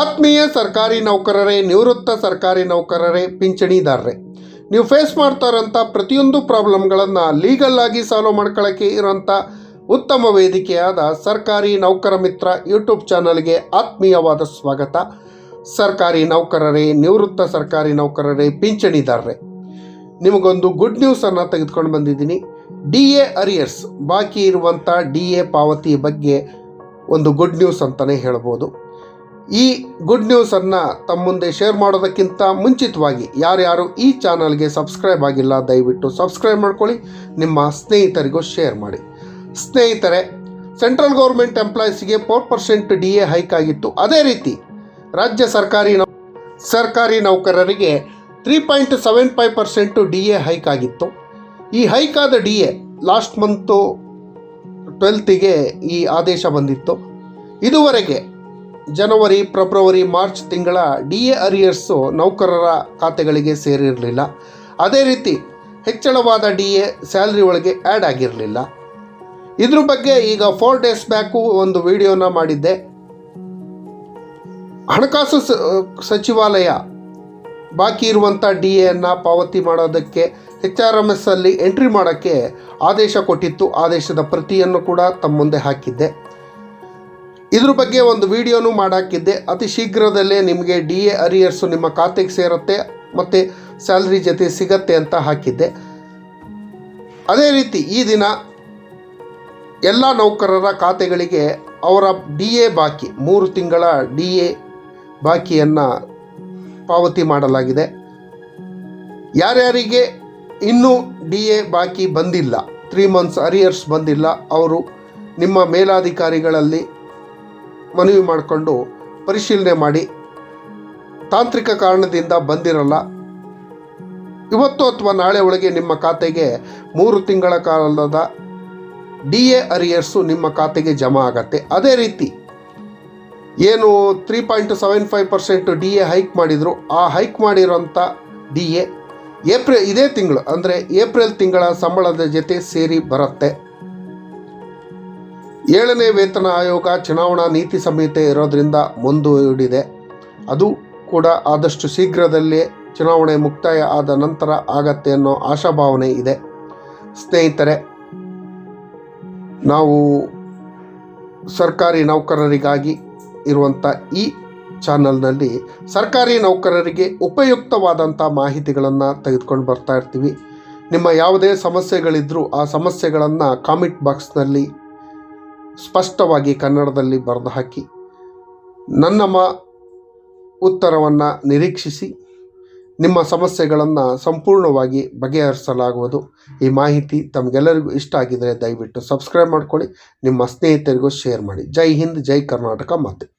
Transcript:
ಆತ್ಮೀಯ ಸರ್ಕಾರಿ ನೌಕರರೇ, ನಿವೃತ್ತ ಸರ್ಕಾರಿ ನೌಕರರೇ, ಪಿಂಚಣಿದಾರರೇ, ನೀವು ಫೇಸ್ ಮಾಡ್ತಾ ಇರೋಂಥ ಪ್ರತಿಯೊಂದು ಪ್ರಾಬ್ಲಮ್ಗಳನ್ನು ಲೀಗಲ್ ಆಗಿ ಸಾಲ್ವ್ ಮಾಡ್ಕೊಳ್ಳೋಕ್ಕೆ ಇರೋಂಥ ಉತ್ತಮ ವೇದಿಕೆಯಾದ ಸರ್ಕಾರಿ ನೌಕರ ಮಿತ್ರ ಯೂಟ್ಯೂಬ್ ಚಾನಲ್ಗೆ ಆತ್ಮೀಯವಾದ ಸ್ವಾಗತ. ಸರ್ಕಾರಿ ನೌಕರರೇ, ನಿವೃತ್ತ ಸರ್ಕಾರಿ ನೌಕರರೇ, ಪಿಂಚಣಿದಾರರೇ, ನಿಮಗೊಂದು ಗುಡ್ ನ್ಯೂಸನ್ನು ತೆಗೆದುಕೊಂಡು ಬಂದಿದ್ದೀನಿ. ಡಿ ಎ ಅರಿಯರ್ಸ್ ಬಾಕಿ ಇರುವಂಥ ಡಿ ಎ ಪಾವತಿ ಬಗ್ಗೆ ಒಂದು ಗುಡ್ ನ್ಯೂಸ್ ಅಂತಲೇ ಹೇಳ್ಬೋದು. ಈ ಗುಡ್ ನ್ಯೂಸನ್ನು ತಮ್ಮ ಮುಂದೆ ಶೇರ್ ಮಾಡೋದಕ್ಕಿಂತ ಮುಂಚಿತವಾಗಿ ಯಾರ್ಯಾರು ಈ ಚಾನಲ್ಗೆ ಸಬ್ಸ್ಕ್ರೈಬ್ ಆಗಿಲ್ಲ, ದಯವಿಟ್ಟು ಸಬ್ಸ್ಕ್ರೈಬ್ ಮಾಡ್ಕೊಳ್ಳಿ, ನಿಮ್ಮ ಸ್ನೇಹಿತರಿಗೂ ಶೇರ್ ಮಾಡಿ. ಸ್ನೇಹಿತರೆ central government ಎಂಪ್ಲಾಯೀಸ್ಗೆ four percent D A hike ಆಗಿತ್ತು. ಅದೇ ರೀತಿ, ರಾಜ್ಯ ಸರ್ಕಾರಿ ನೌ, ಸರ್ಕಾರಿ ನೌಕರರಿಗೆ three point seven five percent D A hike ಆಗಿತ್ತು. ಈ ಹೈಕ್ ಆದ ಡಿ ಎ ಲಾಸ್ಟ್ ಮಂತು ಟ್ವೆಲ್ತಿಗೆ ಈ ಆದೇಶ ಬಂದಿತ್ತು. ಇದುವರೆಗೆ ಜನವರಿ, ಫೆಬ್ರವರಿ, ಮಾರ್ಚ್ ತಿಂಗಳ ಡಿ ಎ ಅರಿಯರ್ಸು ನೌಕರರ ಖಾತೆಗಳಿಗೆ ಸೇರಿರಲಿಲ್ಲ. ಅದೇ ರೀತಿ ಹೆಚ್ಚಳವಾದ ಡಿ ಎ ಸ್ಯಾಲ್ರಿ ಒಳಗೆ ಆ್ಯಡ್ ಆಗಿರಲಿಲ್ಲ. ಇದ್ರ ಬಗ್ಗೆ ಈಗ ಫೋರ್ ಡೇಸ್ ಬ್ಯಾಕು ಒಂದು ವಿಡಿಯೋನ ಮಾಡಿದ್ದೆ. ಹಣಕಾಸು ಸಚಿವಾಲಯ ಬಾಕಿ ಇರುವಂಥ ಡಿ ಎನ್ನು ಪಾವತಿ ಮಾಡೋದಕ್ಕೆ ಎಚ್ ಆರ್ ಎಂ ಎಸ್ ಅಲ್ಲಿ ಎಂಟ್ರಿ ಮಾಡೋಕ್ಕೆ ಆದೇಶ ಕೊಟ್ಟಿತ್ತು. ಆದೇಶದ ಪ್ರತಿಯನ್ನು ಕೂಡ ತಮ್ಮ ಮುಂದೆ ಹಾಕಿದ್ದೆ. ಇದ್ರ ಬಗ್ಗೆ ಒಂದು ವಿಡಿಯೋನು ಮಾಡಾಕಿದ್ದೆ. ಅತಿ ಶೀಘ್ರದಲ್ಲೇ ನಿಮಗೆ ಡಿ ಎ ಅರಿಯರ್ಸು ನಿಮ್ಮ ಖಾತೆಗೆ ಸೇರುತ್ತೆ ಮತ್ತು ಸ್ಯಾಲ್ರಿ ಜೊತೆ ಸಿಗತ್ತೆ ಅಂತ ಹಾಕಿದ್ದೆ. ಅದೇ ರೀತಿ ಈ ದಿನ ಎಲ್ಲ ನೌಕರರ ಖಾತೆಗಳಿಗೆ ಅವರ ಡಿ ಎ ಬಾಕಿ, ಮೂರು ತಿಂಗಳ ಡಿ ಎ ಬಾಕಿಯನ್ನು ಪಾವತಿ ಮಾಡಲಾಗಿದೆ. ಯಾರ್ಯಾರಿಗೆ ಇನ್ನೂ ಡಿ ಎ ಬಾಕಿ ಬಂದಿಲ್ಲ ತ್ರೀ ಮಂತ್ಸ್ ಅರಿಯರ್ಸ್ ಬಂದಿಲ್ಲ, ಅವರು ನಿಮ್ಮ ಮೇಲಾಧಿಕಾರಿಗಳಲ್ಲಿ ಮನವಿ ಮಾಡಿಕೊಂಡು ಪರಿಶೀಲನೆ ಮಾಡಿ. ತಾಂತ್ರಿಕ ಕಾರಣದಿಂದ ಬಂದಿರಲ್ಲ. ಇವತ್ತು ಅಥವಾ ನಾಳೆ ಒಳಗೆ ನಿಮ್ಮ ಖಾತೆಗೆ ಮೂರು ತಿಂಗಳ ಕಾಲದ ಡಿ ಎ ಅರಿಯರ್ಸು ನಿಮ್ಮ ಖಾತೆಗೆ ಜಮಾ ಆಗತ್ತೆ. ಅದೇ ರೀತಿ ಏನು three point seven five percent D A hike ಮಾಡಿದರು. ಆ ಹೈಕ್ ಮಾಡಿರೋಂಥ ಡಿ ಎ ಏಪ್ರಿಲ್, ಇದೇ ತಿಂಗಳು, ಅಂದರೆ ಏಪ್ರಿಲ್ ತಿಂಗಳ ಸಂಬಳದ ಜೊತೆ ಸೇರಿ ಬರುತ್ತೆ. ಏಳನೇ ವೇತನ ಆಯೋಗ ಚುನಾವಣಾ ನೀತಿ ಸಂಹಿತೆ ಇರೋದ್ರಿಂದ ಮುಂದೂಡಿದೆ. ಅದು ಕೂಡ ಆದಷ್ಟು ಶೀಘ್ರದಲ್ಲೇ ಚುನಾವಣೆ ಮುಕ್ತಾಯ ಆದ ನಂತರ ಆಗತ್ತೆ ಅನ್ನೋ ಆಶಾಭಾವನೆ ಇದೆ. ಸ್ನೇಹಿತರೆ, ನಾವು ಸರ್ಕಾರಿ ನೌಕರರಿಗಾಗಿ ಇರುವಂಥ ಈ ಚಾನಲ್ನಲ್ಲಿ ಸರ್ಕಾರಿ ನೌಕರರಿಗೆ ಉಪಯುಕ್ತವಾದಂಥ ಮಾಹಿತಿಗಳನ್ನು ತೆಗೆದುಕೊಂಡು ಬರ್ತಾ ಇರ್ತೀವಿ. ನಿಮ್ಮ ಯಾವುದೇ ಸಮಸ್ಯೆಗಳಿದ್ದರೂ ಆ ಸಮಸ್ಯೆಗಳನ್ನು ಕಾಮೆಂಟ್ ಬಾಕ್ಸ್ನಲ್ಲಿ ಸ್ಪಷ್ಟವಾಗಿ ಕನ್ನಡದಲ್ಲಿ ಬರೆದು ಹಾಕಿ. ನನ್ನ ಮ ಉತ್ತರವನ್ನು ನಿರೀಕ್ಷಿಸಿ, ನಿಮ್ಮ ಸಮಸ್ಯೆಗಳನ್ನು ಸಂಪೂರ್ಣವಾಗಿ ಬಗೆಹರಿಸಲಾಗುವುದು. ಈ ಮಾಹಿತಿ ತಮಗೆಲ್ಲರಿಗೂ ಇಷ್ಟ ಆಗಿದರೆ ದಯವಿಟ್ಟು ಸಬ್ಸ್ಕ್ರೈಬ್ ಮಾಡ್ಕೊಳ್ಳಿ, ನಿಮ್ಮ ಸ್ನೇಹಿತರಿಗೂ ಶೇರ್ ಮಾಡಿ. ಜೈ ಹಿಂದ್, ಜೈ ಕರ್ನಾಟಕ, ಮಾತೆ.